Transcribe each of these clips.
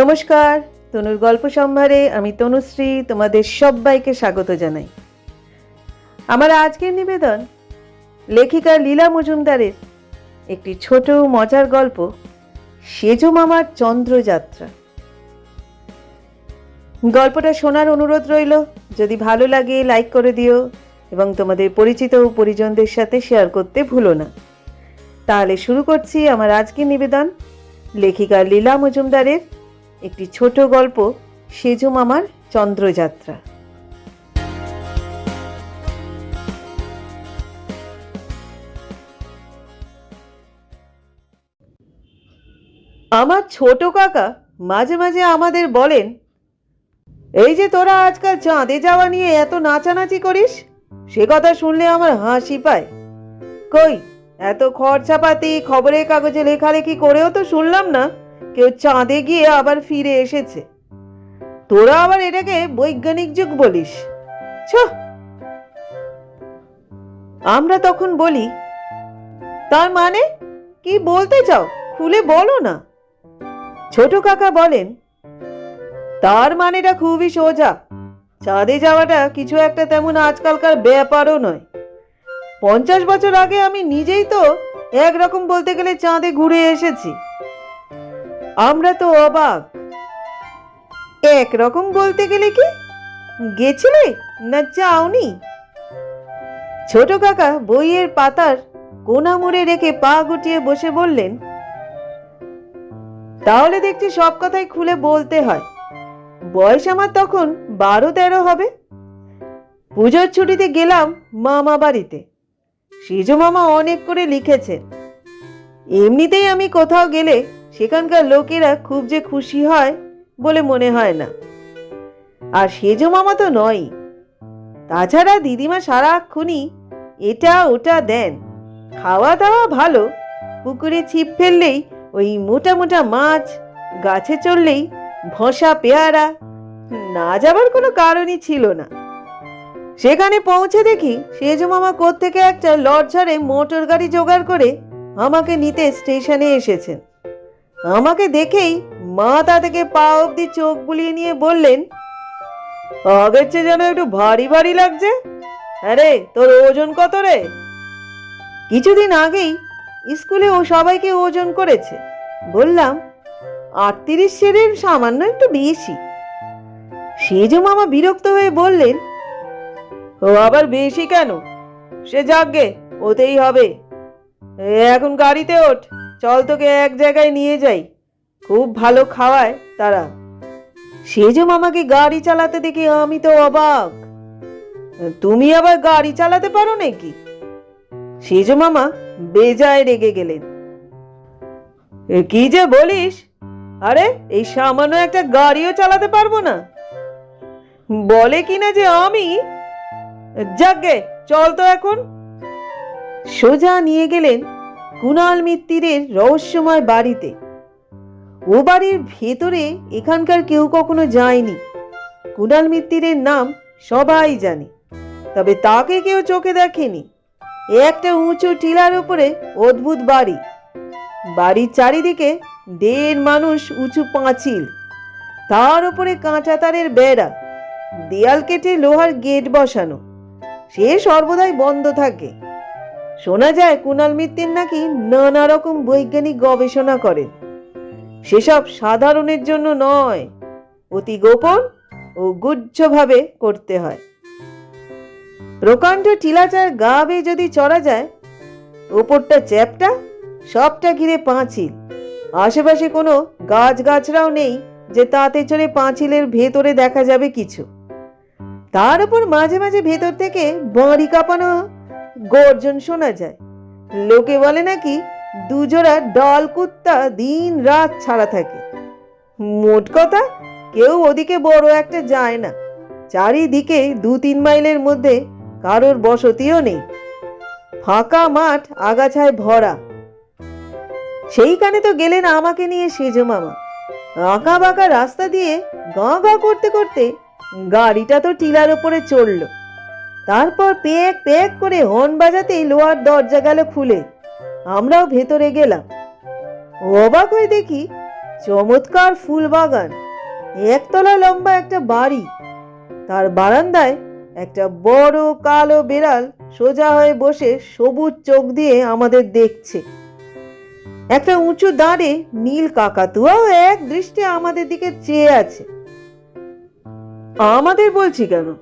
নমস্কার, তনুর গল্প সম্ভারে আমি তনুশ্রী, তোমাদের সবাইকে স্বাগত জানাই। আমার আজকের নিবেদন, লেখিকা লীলা মজুমদারের একটি ছোট মজার গল্প, সেজো মামার চন্দ্রযাত্রা। গল্পটা শোনার অনুরোধ রইল, যদি ভালো লাগে লাইক করে দিও এবং তোমাদের পরিচিত ও পরিজনদের সাথে শেয়ার করতে ভুলো না। তাহলে শুরু করছি আমার আজকের নিবেদন, লেখিকা লীলা মজুমদারের একটি ছোট গল্প, সেজো মামার চন্দ্রযাত্রা। আমার ছোট কাকা মাঝে মাঝে আমাদের বলেন, এই যে তোরা আজকাল চাঁদে যাওয়া নিয়ে এত নাচানাচি করিস? সে কথা শুনলে আমার হাসি পায়। কই, এত খরচাপাতি খবরের কাগজে লেখালেখি করেও তো শুনলাম না। কেউ চাঁদে গিয়ে আবার ফিরে এসেছে? তোরা আবার এটাকে বৈজ্ঞানিক যুগ বলিস। ছ। আমরা তখন বলি, তার মানে? কি বলতে চাও? খুলে বলো না। ছোট কাকা বলেন, তার মানেটা খুবই সোজা। চাঁদে যাওয়াটা কিছু একটা তেমন আজকালকার ব্যাপারও নয়। পঞ্চাশ বছর আগে আমি নিজেই তো একরকম বলতে গেলে চাঁদে ঘুরে এসেছি। আমরা তো অবাক। একরকম বলতে গেলে কি? গেছিলে না যাওনি ছোট কাকা বইয়ের পাতার কোনা মুড়ে রেখে পা গুটিয়ে বসে বললেন, তাহলে দেখছি সব কথাই খুলে বলতে হয়। বয়স আমার তখন বারো তেরো হবে। পুজোর ছুটিতে গেলাম মামা বাড়িতে। সেজো মামা অনেক করে লিখেছেন। এমনিতেই আমি কোথাও গেলে সেখানকার লোকেরা খুব যে খুশি হয় বলে মনে হয় না। আর সেজো মামা তো নয় তাছাড়া দিদিমা সারাক্ষণই এটা ওটা দেন। খাওয়া দাওয়া ভালো, পুকুরে ছিপ ফেললেই, ওই মোটা মোটা মাছ, গাছে চড়লেই ভসা পেয়ারা, না যাবার কোনো কারণই ছিল না। সেখানে পৌঁছে দেখি সেজো মামা থেকে একটা লর্ঝারে মোটর গাড়ি জোগাড় করে আমাকে নিতে স্টেশনে এসেছেন। আমাকে দেখেই মাথা থেকে পা অবধি চোখ বুলিয়ে নিয়ে বললেন, আগের চেয়ে যেন একটু ভারী ভারী লাগছে। আরে, তোর ওজন কত রে? কিছুদিন আগেই স্কুলে ও সবাইকে ওজন করেছে। বললাম, আটত্রিশ সেরের সামান্য একটু বেশি। সেজো মামা বিরক্ত হয়ে বললেন, ও আবার বেশি কেন? সে যাকগে ওতেই হবে। এখন গাড়িতে ওঠ। চল তোকে এক জায়গায় নিয়ে যাই। খুব ভালো খাওয়ায় তারা। সেজো মামাকে গাড়ি চালাতে দেখে আমি তো অবাক। তুমি আবার গাড়ি চালাতে পারো নাকি? সেজো মামা বেজায় রেগে গেলেন। কি যে বলিস? আরে, এই সামান্য একটা গাড়িও চালাতে পারব না। বলে কিনা যে আমি? যাকগে চল তো এখন। সোজা নিয়ে গেলেন কুণাল মিত্তিরের রহস্যময় বাড়িতে। ও বাড়ির ভেতরে এখানকার কেউ কখনো যায়নি। কুণাল মিত্তিরের নাম সবাই জানে, তবে তাকে কেউ চোখে দেখেনি। এ একটা উঁচু টিলার উপরে অদ্ভুত বাড়ি। বাড়ির চারিদিকে দেড় মানুষ উঁচু পাঁচিল। তার উপরে কাঁচা তারের বেড়া। দেয়াল কেটে লোহার গেট বসানো। সে সর্বদাই বন্ধ থাকে। শোনা যায় কুণাল মিত্তির নাকি নানা রকম বৈজ্ঞানিক গবেষণা করেন। সেসব সাধারণের জন্য নয়, অতি গোপন ও গুজ্জভাবে করতে হয়। প্রকাণ্ড টিলাচার গা বেয়ে যদি চড়া যায়, ওপরটা চ্যাপটা, সবটা ঘিরে পাঁচিল। আশেপাশে কোনো গাছ গাছরাও নেই যে তাতে চড়ে পাঁচিলের ভেতরে দেখা যাবে কিছু। তার উপর মাঝে মাঝে ভেতর থেকে বাঁড়ি কাঁপানো গর্জন শোনা যায়। লোকে বলে নাকি দুজোড়া ডাল কুত্তা দিন রাত ছাড়া থাকে। মোট কথা, কেউ ওদিকে বড় একটা যায় না। চারিদিকে দু তিন মাইলের মধ্যে কারোর বসতিও নেই। ফাঁকা মাঠ, আগাছায় ভরা। সেইখানে তো গেলেন আমাকে নিয়ে সেজো মামা। আঁকা বাঁকা রাস্তা দিয়ে গাঁ গাঁ করতে করতে গাড়িটা তো টিলার ওপরে চড়লো। তারপর পেক পেক করে হর্ন বাজাতেই লোহার দরজা গেল খুলে। আমরাও ভেতরে গেলাম। অবাক হয়ে দেখি চমৎকার ফুল বাগান। একতলা লম্বা একটা বাড়ি। তার বারান্দায় একটা বড় কালো বেড়াল সোজা হয়ে বসে সবুজ চোখ দিয়ে আমাদের দেখছে। একটা উঁচু দাঁড়ে নীল কাকাতুয়াও এক দৃষ্টি আমাদের দিকে চেয়ে আছে। আমাদের বলছি কেন?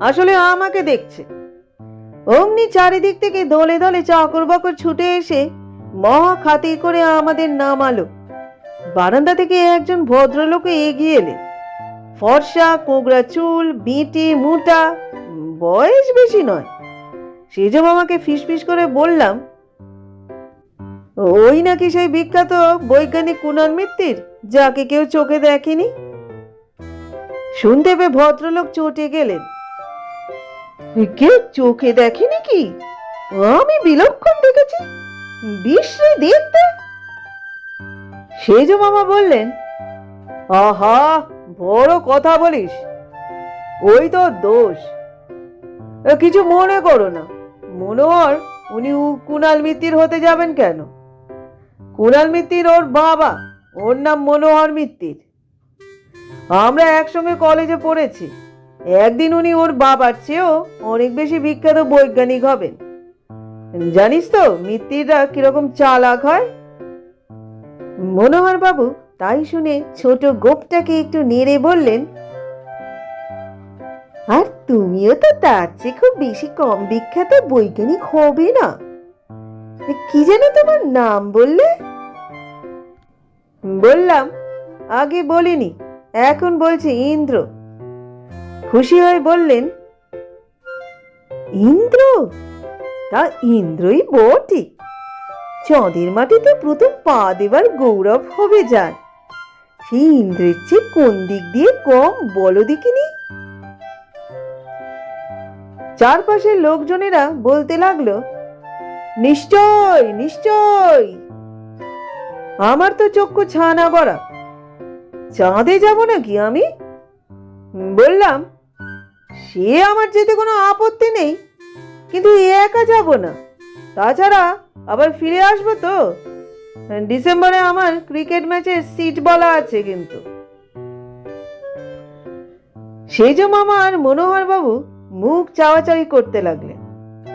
আসলে আমাকে দেখছে। অমনি চারিদিক থেকে দলে দলে চাকর বাকর ছুটে এসে মহা খাতি করে আমাদের নামালো। বারান্দা থেকে একজন ভদ্রলোক এগিয়ে এলেন ফর্সা কোগড়া চুল, বিঁটি, মুটা, বয়স বেশি নয়। সেজ মামাকে ফিসফিস করে বললাম, ওই নাকি সেই বিখ্যাত বৈজ্ঞানিক কুণাল মিত্তির, যাকে কেউ চোখে দেখেনি? শুনতে পেয়ে ভদ্রলোক চটে গেলেন। কেউ চোখে দেখেনি কি? আমি বিলক্ষণ দেখেছি। বিশ্রী দেখতে সেজ মামা বললেন, আহা, বড় কথা বলিস। ওই তো দোষ। কিছু মনে করো না। মনোহর, উনি কুণাল মিত্তির হতে যাবেন কেন? কুণাল মিত্তির ওর বাবা, ওর নাম মনোহর মিত্তির। আমরা একসঙ্গে কলেজে পড়েছি। একদিন উনি ওর বাবার চেয়েও অনেক বেশি বিখ্যাত বৈজ্ঞানিক হবেন। জানিস তো মিত্তিররা কীরকম চালাক হয়? মনোহর বাবু তাই শুনে ছোট গোপটাকে একটু নেড়ে বললেন, আর তুমিও তো তার চেয়ে খুব বেশি কম বিখ্যাত বৈজ্ঞানিক হবে না। কি যেন তোমার নাম বললে? বললাম, আগে বলিনি, এখন বলছি ইন্দ্র। খুশি হয়ে বললেন, ইন্দ্র? তা ইন্দ্রই বটে। চাঁদের মাটিতে প্রথম পা দেবার গৌরব হবে যার। সেই ইন্দ্রের চেয়ে কোন দিক দিয়ে কম, বলো দেখিনি? চারপাশের লোকজনেরা বলতে লাগল, নিশ্চয় নিশ্চয়। আমার তো চক্ষু ছানা করা চাঁদে যাব নাকি আমি? বললাম সে আমার যেতে কোনো আপত্তি নেই, কিন্তু একা যাব না। তাছাড়া আবার ফিরে আসব তো। ডিসেম্বরে আমার ক্রিকেট ম্যাচের সিট বলা আছে কিন্তু। সেজ মামা আর মনোহর বাবু মুখ চাওয়াচাওয়ি করতে লাগলেন।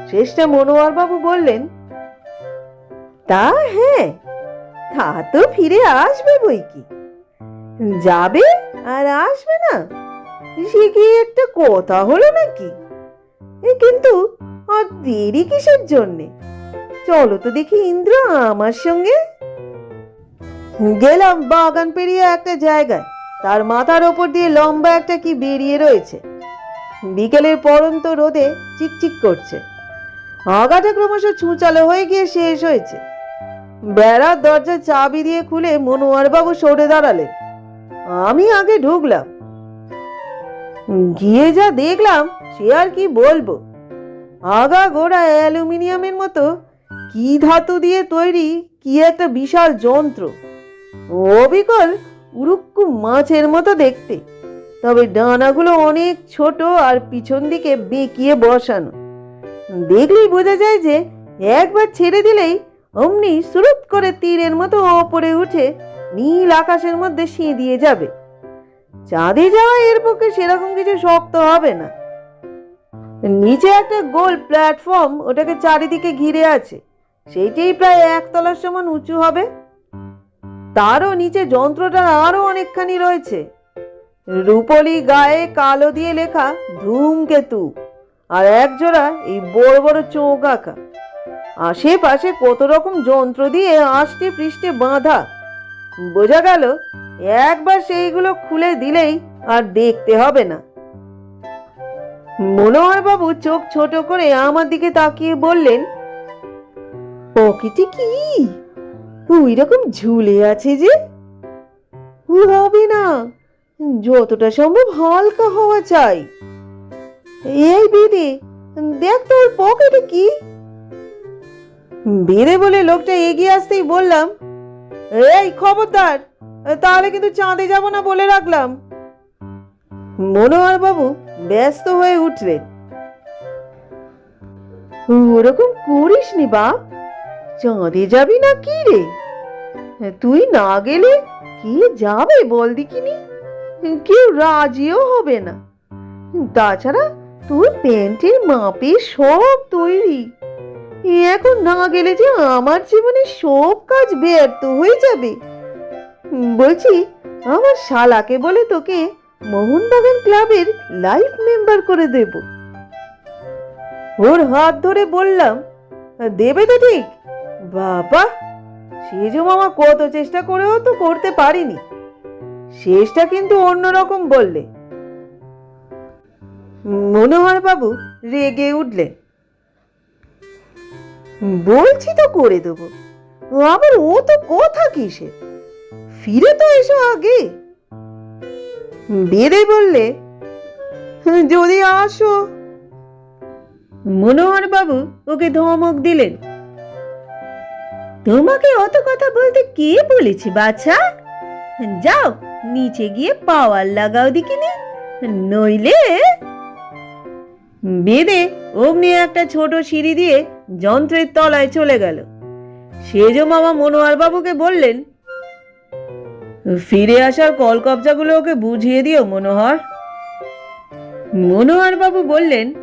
শেষটা মনোহর বাবু বললেন, তা হ্যাঁ তা তো ফিরে আসবে বই কি। যাবে আর আসবে না। সে কি একটা কথা হলো নাকি? কিন্তু আর দেরি কিসের জন্যে? চলো তো দেখি ইন্দ্র আমার সঙ্গে। গেলাম বাগান পেরিয়ে একটা জায়গায়। তার মাথার ওপর দিয়ে লম্বা একটা কি বেরিয়ে রয়েছে। বিকেলের পরন্ত রোদে চিকচিক করছে। আগাটা ক্রমশ ছুঁচালো হয়ে গিয়ে শেষ হয়েছে। বেড়ার দরজা চাবি দিয়ে খুলে মনোয়ার বাবু সরে দাঁড়ালেন। আমি আগে ঢুকলাম। গিয়ে যা দেখলাম, সে আর কি বলব? আগা গোড়া অ্যালুমিনিয়ামের মতো কি ধাতু দিয়ে তৈরি, কি একটা বিশাল যন্ত্র। অবিকল উরুক্কু মাছের মতো দেখতে। তবে ডানাগুলো অনেক ছোট আর পিছন দিকে বেঁকিয়ে বসানো। দেখলেই বোঝা যায় যে, একবার ছেড়ে দিলেই অমনি সুরুত করে তীরের মতো ওপরে উঠে নীল আকাশের মধ্যে দিয়ে যাবে। চাঁদে যাওয়া এর পক্ষে সেরকম কিছু শক্ত হবে না। নিচে একটা গোল প্ল্যাটফর্ম ওটাকে চারিদিকে ঘিরে আছে। সেইটাই প্রায় একতলার সমান উঁচু হবে। তারও নিচে যন্ত্রটা আরও অনেকখানি রয়েছে। রূপলি গায়ে কালো দিয়ে লেখা ধূমকেতু আর একজোড়া এই বড় বড় চোখ আঁকা। আশেপাশে কত রকম যন্ত্র দিয়ে আষ্টে পৃষ্ঠে বাঁধা। বোঝা গেল একবার সেইগুলো খুলে দিলেই আর দেখতে হবে না। মনোহর বাবু চোখ ছোট করে আমার দিকে তাকিয়ে বললেন, পকেটে কি? ওই রকম ঝুলে আছে যে? হবে না। যতটা সম্ভব হালকা হওয়া চাই। এই বেদে, দেখ তোর পকেটে কি? বেদে বলে লোকটা এগিয়ে আসতেই বললাম, এই খবরদার তাহলে কিন্তু চাঁদে যাব না বলে রাখলাম। মনোহর বাবু, ব্যস্ত হয়ে উঠলেন ওরকম করিস নি বাপ। চাঁদে যাবি না কি রে? তুই না গেলে কে যাবে বল দেখিনি? কেউ রাজিও হবে না। তাছাড়া তোর প্যান্টের মাপে সব তৈরি। এখন না গেলে যে আমার জীবনে সব কাজ ব্যর্থ হয়ে যাবে। বলছি, আমার শালাকে বলে তোকে মোহনবাগান ক্লাবের লাইফ মেম্বার করে দেব। ওর হাত ধরে বললাম, দেবে তো ঠিক। বাবা, সেজো মামা কত চেষ্টা করেও তো করতে পারিনি। শেষটা কিন্তু অন্যরকম বললে। মনোহর বাবু রেগে উঠলেন। বলছি তো করে দেবো। আবার ও তো কথা কিসের? ফিরে তো এসো আগে। বেড়ে বললে, যদি আসো। মনোহর বাবু ওকে ধমক দিলেন। তোমাকে অত কথা বলতে কে বলেছে, বাছা? যাও, নিচে গিয়ে পাওয়ার লাগাও দিকিনি নইলে? বেদে অগ্নি একটা ছোট সিঁড়ি দিয়ে যন্ত্রের তলায় চলে গেল। সেজ মামা মনোয়ার বাবুকে বললেন ফিরে আসার কলকবজাগুলো ওকে বুঝিয়ে দিও, মনোহর। মনোহর বাবু বললেন,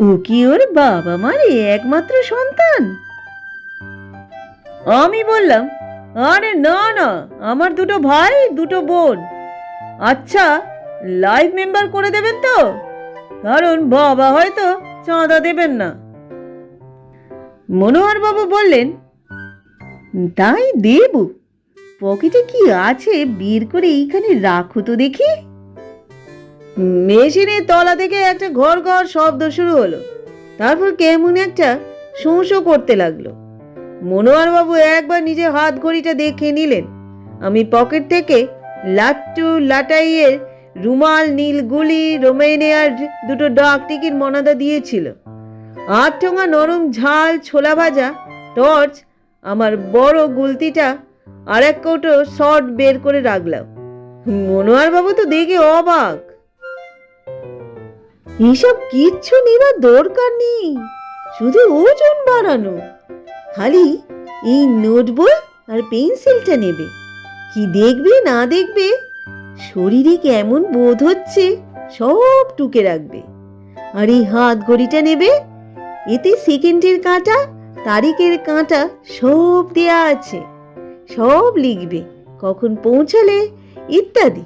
ও কি ওর বাবা মার একমাত্র সন্তান? আমি বললাম, আরে না না, আমার দুটো ভাই, দুটো বোন। আচ্ছা লাইভ মেম্বার করে দেবেন তো? কারণ বাবা হয়তো চাঁদা দেবেন না। মনোহর বাবু বললেন, তাই দেব। পকেটে কি আছে? বের করে এইখানে রাখো তো দেখি। মেশিনের তলা থেকে একটা ঘর ঘর শব্দ শুরু হলো। তারপর কেমন একটা শোঁশো করতে লাগল। মনোয়ার বাবু একবার নিজের হাত ঘড়িটা দেখে নিলেন। আমি পকেট থেকে লাট্টু লাটাইয়ের রুমাল নীলগুলি রোমেনিয়ার দুটো ডাক টিকিট মনাদা দিয়েছিল। আট ঠোঙা নরম ঝাল ছোলা ভাজা, টর্চ, আমার বড় গুলতিটা আর এক কৌটো শর্ট বের করে রাখলাম। মনোয়ার বাবু তো দেখে অবাক। এইসব কিচ্ছু নেবার দরকার নেই, শুধু ওজন বাড়ানো। খালি এই নোটবই আর পেন্সিলটা নেবে। কি দেখবে না দেখবে, শরীরে কেমন বোধ হচ্ছে, সব টুকে রাখবে। আর এই হাত ঘড়িটা নেবে, এতে সেকেন্ডের কাঁটা, তারিখের কাঁটা সব দেয়া আছে। সব লিখবে, কখন পৌঁছালে ইত্যাদি।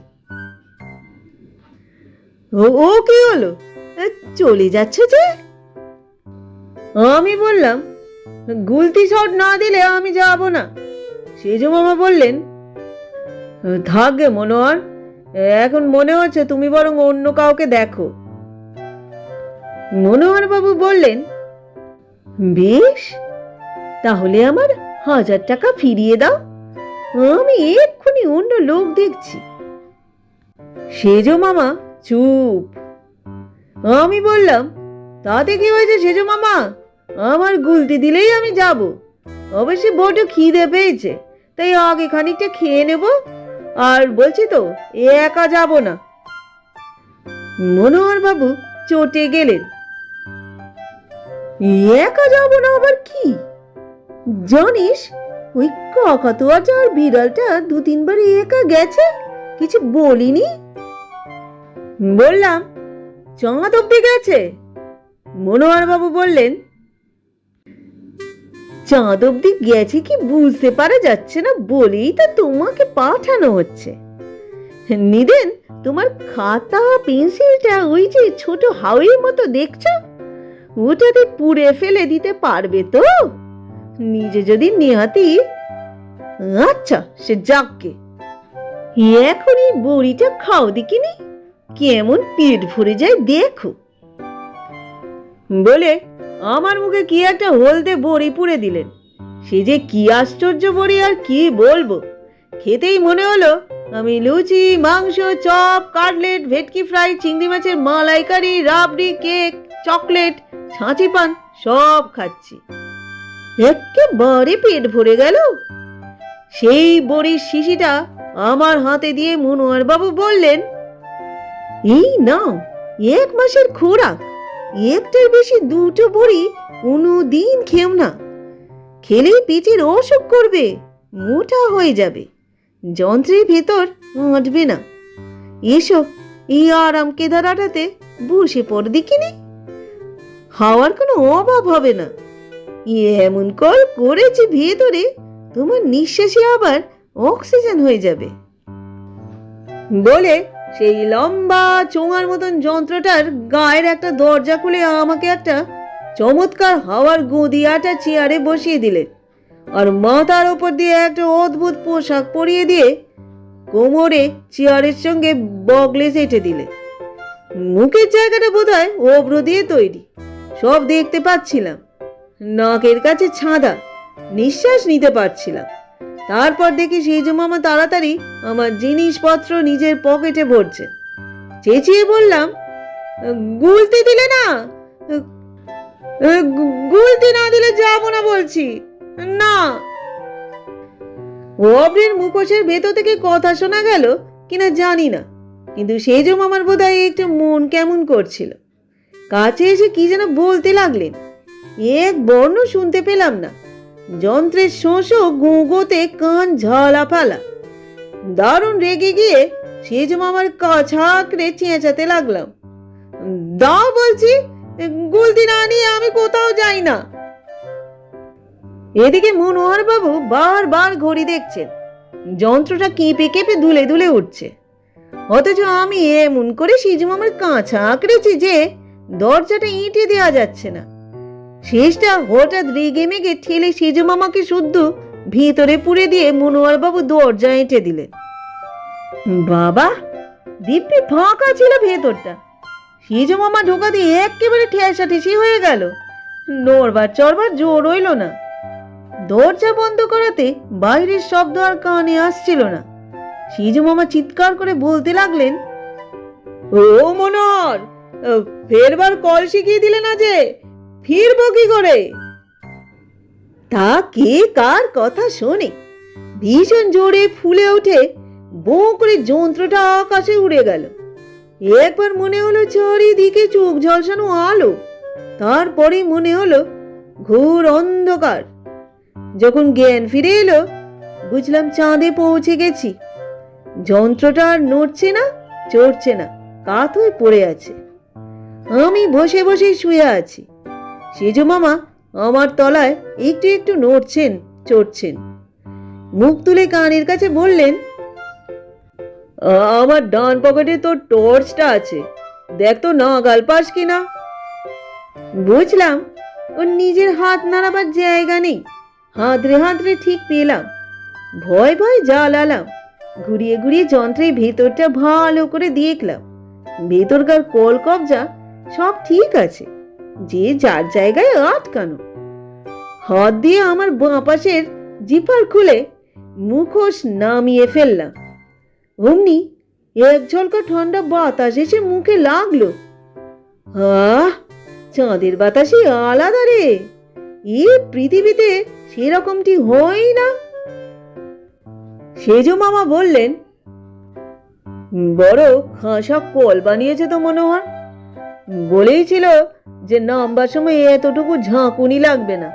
ও কি হলো? চলে যাচ্ছ যে? আমি বললাম, গুলতি শট না দিলে আমি যাব না। সেজো মামা বললেন থাকবে মনোহর এখন মনে হচ্ছে তুমি বরং অন্য কাউকে দেখো। মনোহর বাবু বললেন, বেশ, তাহলে আমার হাজার টাকা ফিরিয়ে দাও। আমি এক্ষুনি অন্য লোক দেখছি। সেজো মামা, চুপ। আমি বললাম, তাতে কি হয়েছে সেজো মামা? আমার গুলতি দিলেই আমি যাব। অবশ্যই বড্ড খিদে পেয়েছে, তাই আগে খানিকটা খেয়ে নেব। আর বলছি তো, একা যাব না। মনোহর বাবু চটে গেলেন। একা যাব না আবার কি? জানিস ওই কাকাতুয়াটা আর বিড়ালটা দু তিনবার একা গেছে, কিছু বলিনি? বললাম চাঁদ অব্দি গেছে? মনোহর বাবু বললেন চাঁদ অব্দি গেছে কি বুঝতে পারা যাচ্ছে না, বলেই তা তোমাকে পাঠানো হচ্ছে। নিদেন, তোমার খাতা, পেন্সিলটা ওই যে ছোট হাওয়ের মতো দেখছ? ওটাতে পুড়ে ফেলে দিতে পারবে তো? নিজে যদি নেহাতি আচ্ছা সে যাককে এখনই বড়িটা খাও দেখিনি, কেমন পেট ভরে যায় দেখো। বলে আমার মুখে কি একটা হলদে বড়ি পুড়ে দিলেন। সে যে কি আশ্চর্য বড়ি আর কি বলব। খেতেই মনে হলো আমি লুচি, মাংস, চপ, কাটলেট, ভেটকি ফ্রাই, চিংড়ি মাছের মালাইকারি, রাবড়ি, কেক, চকলেট, ছাঁচি পান সব খাচ্ছি। একেবারে পেট ভরে গেল। সেই বড়ির শিশিটা আমার হাতে দিয়ে মনোয়ার বাবু বললেন, এই নাও, এক মাসের খোরাক, একটার বেশি দুটো বড়ি কোনো দিন খেও না। খেলেই পেটের অসুখ করবে, মোটা হয়ে যাবে, যন্ত্রের ভেতর আঁটবে না। এসো, এই আরাম কেদারাটাতে বসে পড় দেখিনি। হাওয়ার কোনো অভাব হবে না। এমন কল করেছে ভেতরে, তোমার নিঃশ্বাসে আবার অক্সিজেন হয়ে যাবে। বলে সেই লম্বা চোঙার মতন যন্ত্রটার গায়ের একটা দরজা খুলে আমাকে একটা চমৎকার হাওয়ার গদিয়াটা চেয়ারে বসিয়ে দিলে আর মাথার ওপর দিয়ে একটা অদ্ভুত পোশাক পরিয়ে দিয়ে কোমরে চেয়ারের সঙ্গে বগলে এঁটে দিলে। মুখের জায়গাটা বোধ হয় দিয়ে তৈরি, সব দেখতে পাচ্ছিলাম। নাকের কাছে ছাঁদা, নিঃশ্বাস নিতে পারছিলাম। তারপর দেখি সেজু মামা তাড়াতাড়ি আমার জিনিসপত্র নিজের পকেটে ভরছে। চেঁচিয়ে বললাম, গুলতি দিলে না? গুলতি না দিলে যাব না বলছি। না। অব্রের মুখোশের ভেতর থেকে কথা শোনা গেল কিনা জানি না, কিন্তু সেজো বোধ হয় একটু মন কেমন করছিল। কাছে এসে কি যেন বলতে লাগলেন। এক বর্ণ শুনতে পেলাম না। যন্ত্রের শোষো গুঁগোতে কান ঝালা ফালা দারুণ রেগে গিয়ে সেজ মামার কাছাকড়ে চেঁচাতে লাগলাম। দাও বলছি, গুলতি না নিয়ে আমি কোথাও যাই না। এদিকে মনোহর বাবু বারবার ঘড়ি দেখছেন। যন্ত্রটা কেঁপে কেঁপে দুলে দুলে উঠছে। অথচ আমি এমন করে সিজু মামার কাঁচা আঁকড়েছি যে দরজাটা ইঁটে দেওয়া যাচ্ছে না। শেষটা হঠাৎ রেগে মেগে ঠেলে সেজু মামাকে শুদ্ধ ভিতরে পুরে দিয়ে মনোয়ার বাবু দরজা এঁটে দিলেন। বাবা দিব্যি ফাঁকা ছিল ভেতরটা। সেজু মামা ঢোকা দিয়ে একেবারে ঠেসা ঠেসি হয়ে গেল। নড়বার চড়বার জোর রইল না। দরজা বন্ধ করাতে বাইরের শব্দ আর কানে আসছিল না। সিজু মামা চিৎকার করে বলতে লাগলেন, ও মনোহর, ফেরবার কল শিখিয়ে দিলে না যে ফিরবো কি করে? তা কে কার কথা শোনে? ভীষণ জোরে ফুলে ওঠে বো করে যন্ত্রটা আকাশে উড়ে গেল। একবার মনে হলো চারিদিকে চোখ ঝলসানো আলো, তারপরে মনে হলো ঘোর অন্ধকার। যখন জ্ঞান ফিরে এলো, বুঝলাম চাঁদে পৌঁছে গেছি। যন্ত্রটা আর নড়ছে না, চড়ছে না কাত হয়ে পড়ে আছে। আমি বসে বসে শুয়ে আছি। সেজু মামা, আমার তলায় একটু একটু নড়ছেন, চড়ছেন। মুখ তুলে কানের কাছে বললেন, আমার ডান পকেটে তোর টর্চটা আছে, দেখ তো না গাল পাস কিনা। বুঝলাম ওর নিজের হাত নাড়াবার জায়গা নেই, হাতরে হাতরে ঠিক পেলাম। ভয় ভয় জ্বালালাম, ঘুরিয়ে ঘুরিয়ে যন্ত্রের ভেতরটা ভালো করে দেখলাম। ভেতরকার কল কবজা সব ঠিক আছে। যে যার জায়গায় আটকানো হাত দিয়ে আমার বাঁ পাশের জিপার খুলে মুখোশ নামিয়ে ফেললাম। অমনি এক ঝলকা ঠান্ডা বাতাস এসে মুখে লাগল। আহ, চাঁদের বাতাসই আলাদা রে। এ পৃথিবীতে সেরকমটি হয় না। সেজ মামা বললেন, বড় খাসা কল বানিয়েছে তো মনে হয় বলেই ছিল যে নামবার সময় এতটুকু ঝাঁকুনি লাগবে না।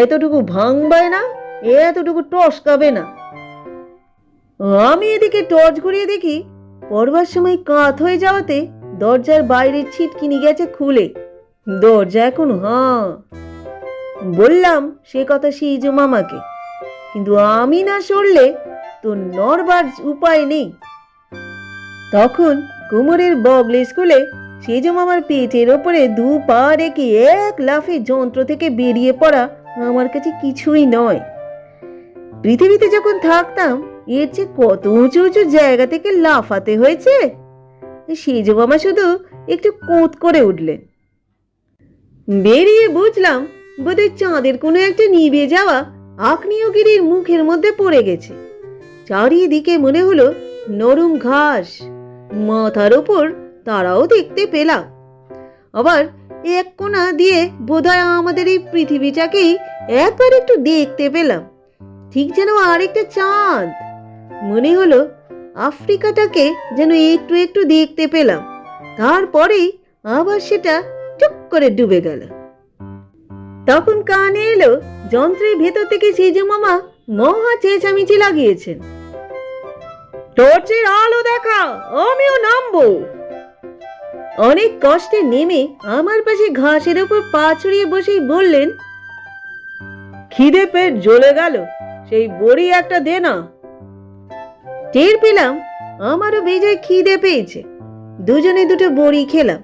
এতটুকু ভাঙবে না এতটুকু টসকাবে না। আমি এদিকে টর্চ ঘুরিয়ে দেখি, পড়বার সময় কাত হয়ে যাওয়াতে দরজার বাইরের ছিটকিনি গেছে খুলে। দরজা এখন হাঁ। বললাম সে কথা সিজু মামাকে, কিন্তু আমি না সরলে তো নড়বার উপায় নেই। তখন কোমরের বগলে স্কুলে সেজো মামার পেটের ওপরে দু পা রেখে এক লাফে যন্ত্র থেকে বেরিয়ে পড়া আমার কাছে কিছুই নয়। পৃথিবীতে যখন থাকতাম, এর চেয়ে কত উঁচু উঁচু জায়গা থেকে লাফাতে হয়েছে? সেজো মামা শুধু একটু কোঁত করে উঠলেন। বেরিয়ে বুঝলাম, বোধহয় চাঁদের কোনো একটা নিভে যাওয়া আগ্নেয়গিরির মুখের মধ্যে পড়ে গেছে। চারিদিকে মনে হলো নরম ঘাস। মাথার ওপর তারাও দেখতে পেলাম। আবার এক কোণা দিয়ে বোধহয় আমাদের এই পৃথিবীটাকেই একবার একটু দেখতে পেলাম। ঠিক যেন আরেকটা চাঁদ। মনে হলো আফ্রিকাটাকে যেন একটু একটু দেখতে পেলাম। তারপরেই আবার সেটা চুপ করে ডুবে গেল। তখন কানে এলো, যন্ত্রের ভেতর থেকে সেজু মামা মহা চেঁচামেচি লাগিয়েছেন। টর্চের আলো দেখা, আমিও নামবো। অনেক কষ্টে নেমে আমার পাশে ঘাসের উপর পা ছড়িয়ে বসেই বললেন, খিদে পেট জ্বলে গেল, সেই বড়ি একটা দে না। টের পেলাম আমারও বেজায় খিদে পেয়েছে। দুজনে দুটো বড়ি খেলাম।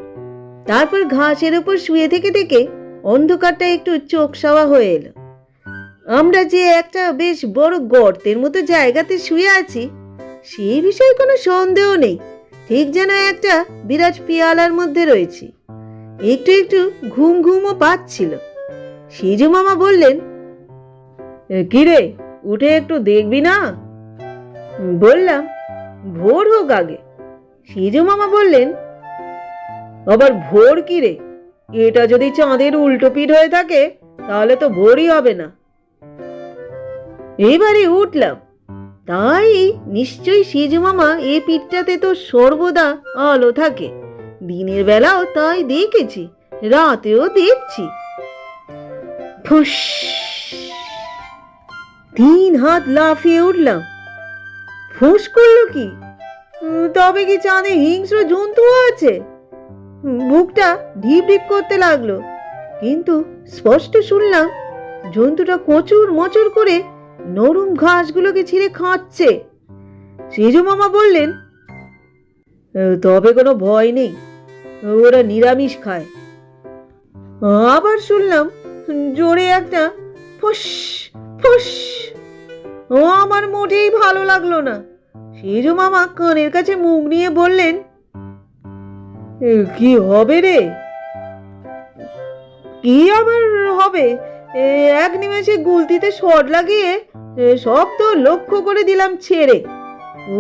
তারপর ঘাসের উপর শুয়ে থেকে থেকে অন্ধকারটা একটু চোখ সাওয়া হয়ে এলো। আমরা যে একটা বেশ বড় গর্তের মতো জায়গাতে শুয়ে আছি সেই বিষয়ে কোনো সন্দেহ নেই। ঠিক যেন একটা বিরাট পিয়ালার মধ্যে রয়েছি। একটু একটু ঘুম ঘুমও পাচ্ছিল। সিজু মামা বললেন কিরে, উঠে একটু দেখবি না? বললাম, ভোর হোক আগে। সিজু মামা বললেন, আবার ভোর কি রে এটা যদি চাঁদের উল্টো পিঠ হয়ে থাকে, তাহলে তো ভোরই হবে না। এবারে উঠলাম। তাই নিশ্চয়ই মামা এ পিঠটাতে তো সর্বদা আলো থাকে। দিনের বেলাও তাই দেখেছি, রাতেও দেখছি। ফুস! তিন হাত লাফিয়ে উঠলাম। ফুস করল কি? তবে কি চাঁদে হিংস্র জন্তু আছে? বুকটা ঢিপ ঢিপ করতে লাগল, কিন্তু স্পষ্ট শুনলাম জন্তুটা কচুর মচুর করে নরম ঘাসগুলোকে ছিঁড়ে খাচ্ছে। সেজু মামা বললেন তবে কোনো ভয় নেই, ওরা নিরামিষ খায়। আবার শুনলাম, জোরে একটা ফুস ফুস ও, আমার মোটেই ভালো লাগল না। সেজু মামা কানের কাছে মুখ নিয়ে বললেন কি হবে রে? কি আবার হবে? এক নিমেষে গুলতিতে শট লাগিয়ে সব তো লক্ষ্য করে দিলাম ছেড়ে।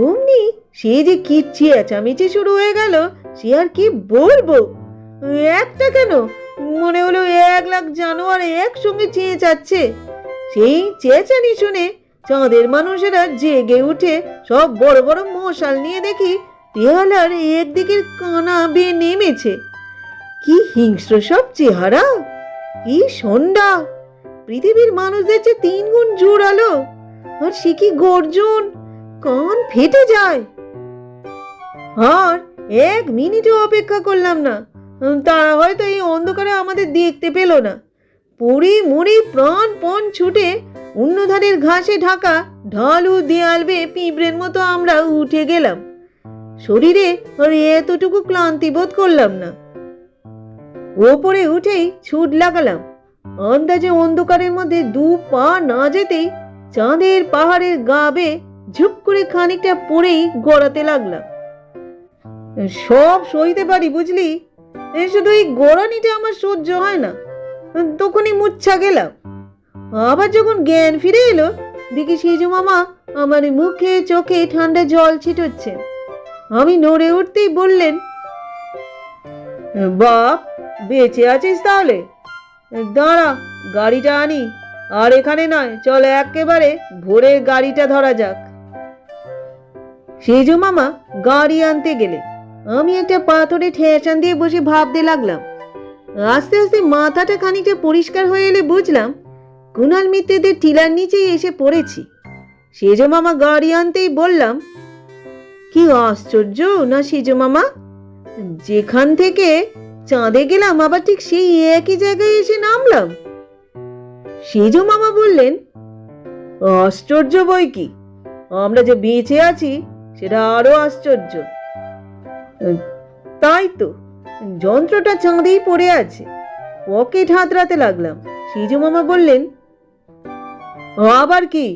অমনি সে যে কি চেঁচামেচি শুরু হয়ে গেল, সে আর কি বলব? একটা কেন? মনে হলো এক লাখ জানোয়ার একসঙ্গে চেঁচাচ্ছে সেই চেঁচানি শুনে চাঁদের মানুষেরা জেগে উঠে সব বড় বড় মশাল নিয়ে দেখি পেয়ালার একদিকের কানা বেয়ে নেমেছে। কি হিংস্র সব চেহারা! কি সন্ধ্যা! পৃথিবীর মানুষদের চেয়ে তিন গুণ জোরালো। আর সে কি গর্জন? কান ফেটে যায়। আর এক মিনিটও অপেক্ষা করলাম না। তারা হয়তো এই অন্ধকারে আমাদের দেখতে পেল না। পড়ি মুড়ি প্রাণ পণ ছুটে অন্যধারের ঘাসে ঢাকা ঢালু দেয়াল বেয়ে পিঁপড়ের মতো আমরা উঠে গেলাম। শরীরে আর এতটুকু ক্লান্তি বোধ করলাম না। ওপরে উঠেই ছুট লাগালাম। আন্দাজে অন্ধকারের মধ্যে দু পা না যেতেই চাঁদের পাহাড়ের গা ঝুপ করে খানিকটা পড়েই গড়াতে লাগলাম। সব সইতে পারি বুঝলি? শুধু এই গোড়ানিটা আমার সহ্য হয় না। তখনই মুচ্ছা গেলাম। আবার যখন জ্ঞান ফিরে এলো, দেখি সেজু মামা আমার মুখে চোখে ঠান্ডা জল ছিটোচ্ছেন আমি নড়ে উঠতেই বললেন, বাপ, বেঁচে আছিস তাহলে? দাঁড়া, গাড়িটা আনি। আর এখানে নয়, চল একেবারে ভোরের গাড়িটা ধরা যাক। সেজু মামা গাড়ি আনতে গেলে। আমি একটা পাথরে ঠেসান দিয়ে বসে ভাবতে লাগলাম। আস্তে আস্তে মাথাটা খানিকটা পরিষ্কার হয়ে এলে বুঝলাম কুণাল মিত্রদের টিলার নিচেই এসে পড়েছি। সেজ মামা গাড়ি আনতেই বললাম, কি আশ্চর্য, না সেজ মামা? যেখান থেকে চাঁদে গেলাম, আবার ঠিক সেই একই জায়গায় এসে নামলাম। সেজ মামা বললেন, আশ্চর্য বই কি? আমরা যে বেঁচে আছি, সেটা আরও আশ্চর্য। তাই তো, যন্ত্রটা চাঁদেই পড়ে আছে, পকেট হাতড়াতে লাগলাম। সিজু মামা বললেন, আবার কি?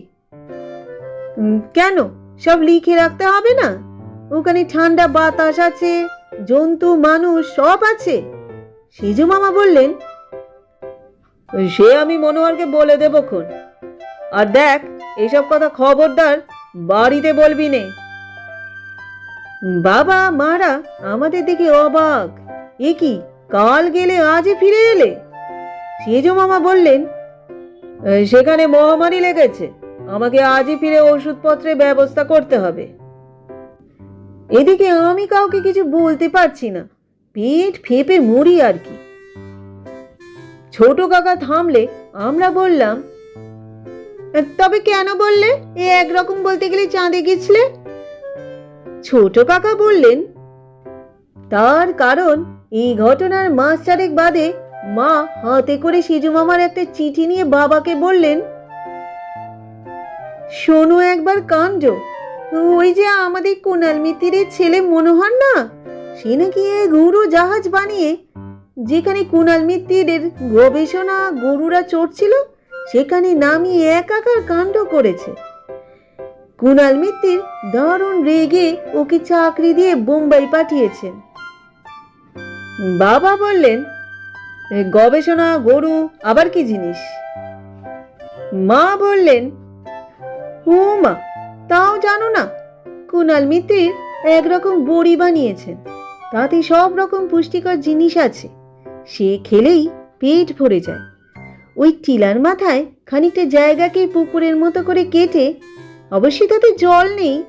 কেন? সব লিখে রাখতে হবে না? ওখানে ঠান্ডা বাতাস আছে জন্তু, মানুষ, সব আছে। সিজু মামা বললেন, সে আমি মনোহরকে বলে দেবো খন। আর দেখ, এসব কথা খবরদার বাড়িতে বলবি নে। বাবা, মারা আমাদের দিকে অবাক। এ কি, কাল গেলে আজই ফিরে এলে? সেজ মামা বললেন, সেখানে মহামারী লেগেছে। আমাকে আজই ফিরে ওষুধপত্রের ব্যবস্থা করতে হবে। এদিকে আমি কাউকে কিছু বলতে পারছি না। পেট ফেপে মরি আর কি। ছোট কাকা থামলে আমরা বললাম, তবে কেন বললে? এ একরকম বলতে গেলে চাঁদে গেছিলে? ছোট কাকা বললেন, তার কারণ এই ঘটনার মাস চারেক বাদে মা হাতে করে সিজু মামার একটা চিঠি নিয়ে বাবাকে বললেন, শোনো একবার কাণ্ড ওই যে আমাদের কোনাল মিত্তিরের ছেলে মনোহর না, সে নাকি এক জাহাজ বানিয়ে যেখানে কুণাল মিত্তিরের গবেষণা গরুরা চড়ছিল, সেখানে নামিয়ে একাকার কাণ্ড করেছে। কুণাল মিত্তির দারুণ রেগে ওকে চাকরি দিয়ে বোম্বাই পাঠিয়েছেন বাবা বললেন, গবেষণা, গরু, আবার কি জিনিস? মা বললেন ও মা তাও জানো না কুণাল মিত্তির একরকম বড়ি বানিয়েছেন। তাতে সব রকম পুষ্টিকর জিনিস আছে। সে খেলেই পেট ভরে যায়। ওই টিলার মাথায় খানিকটা জায়গাকে পুকুরের মতো করে কেটে অবশ্যই তাতে জল নেই,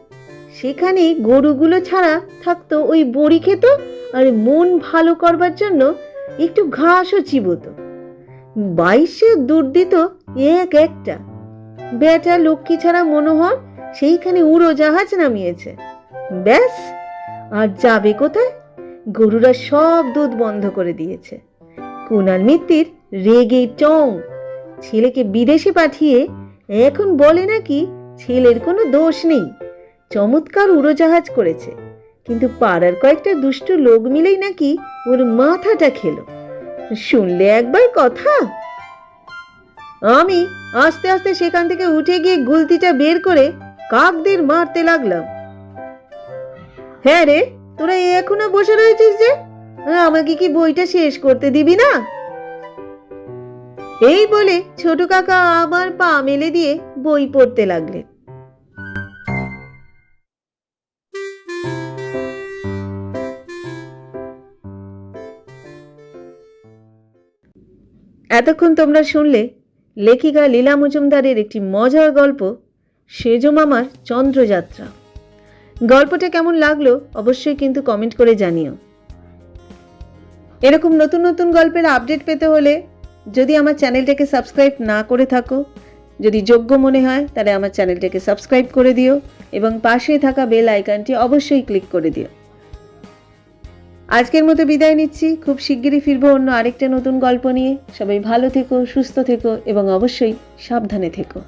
সেখানে গরুগুলো ছাড়া থাকতো ওই বড়ি খেত আর মন ভালো করবার জন্য একটু ঘাসও চিবোতো। বাইশে দুধ দিত এক একটা। বেটা লক্ষ্মী ছাড়া মনোহর সেইখানে উড়ো জাহাজ নামিয়েছে। ব্যাস, আর যাবে কোথায়? গরুরা সব দুধ বন্ধ করে দিয়েছে। কুণাল মিত্তির রেগে চং, ছেলেকে বিদেশে পাঠিয়ে এখন বলে নাকি ছেলের কোনো দোষ নেই। চমৎকার উড়োজাহাজ করেছে, কিন্তু পাড়ার কয়েকটা দুষ্ট লোক মিলেই নাকি ওর মাথাটা খেলো। শুনলে একবার কথা? আমি আস্তে আস্তে সেখান থেকে উঠে গিয়ে গুলতিটা বের করে কাকদের মারতে লাগলাম। হ্যাঁ রে, তোরা এখনও বসে রয়েছিস যে? আমাকে কি বইটা শেষ করতে দিবি না? এই বলে ছোট কাকা আমার পা মেলে দিয়ে বই পড়তে লাগলেন। এতক্ষণ তোমরা শুনলে লেখিকা লীলা মজুমদারের একটি মজার গল্প সেজ মামার চন্দ্রযাত্রা। গল্পটা কেমন লাগল অবশ্যই কিন্তু কমেন্ট করে জানিও। এরকম নতুন নতুন গল্পের আপডেট পেতে হলে যদি আমার চ্যানেলটাকে সাবস্ক্রাইব না করে থাকো, যদি যোগ্য মনে হয় তাহলে আমার চ্যানেলটাকে সাবস্ক্রাইব করে দিও এবং পাশে থাকা বেল আইকনটি অবশ্যই ক্লিক করে দিও। আজকের মতো বিদায় নিচ্ছি। খুব শিগগিরই ফিরবো অন্য আরেকটা নতুন গল্প নিয়ে। সবাই ভালো থেকো, সুস্থ থেকো এবং অবশ্যই সাবধানে থেকো।